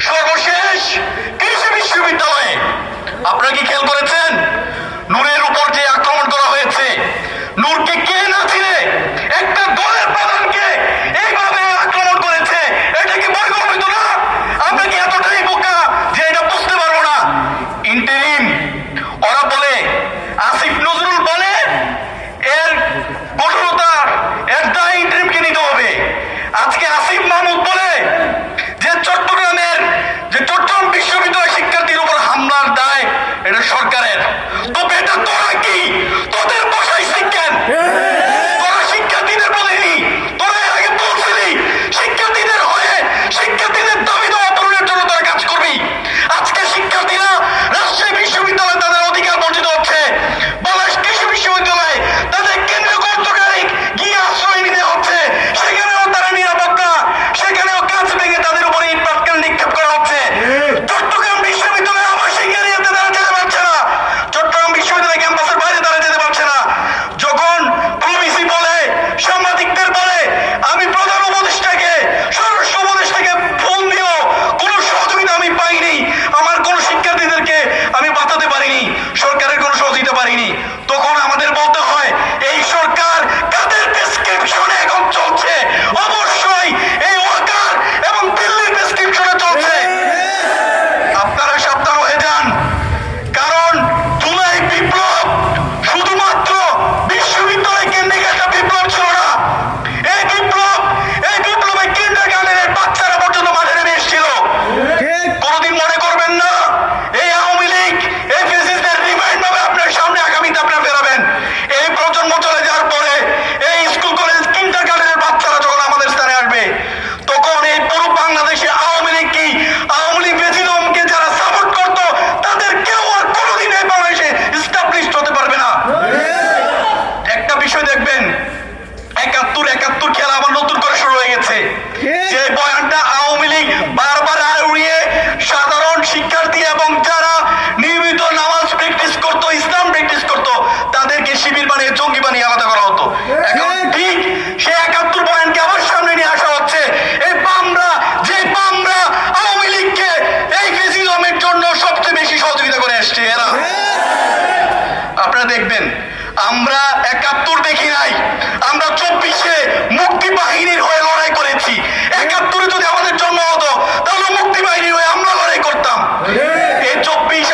সর্বশেষ কৃষি বিশ্ববিদ্যালয়ে। আপনারা কি খেয়াল করেছেন? নুনের উপর যে এটা সরকারের চব্বিশ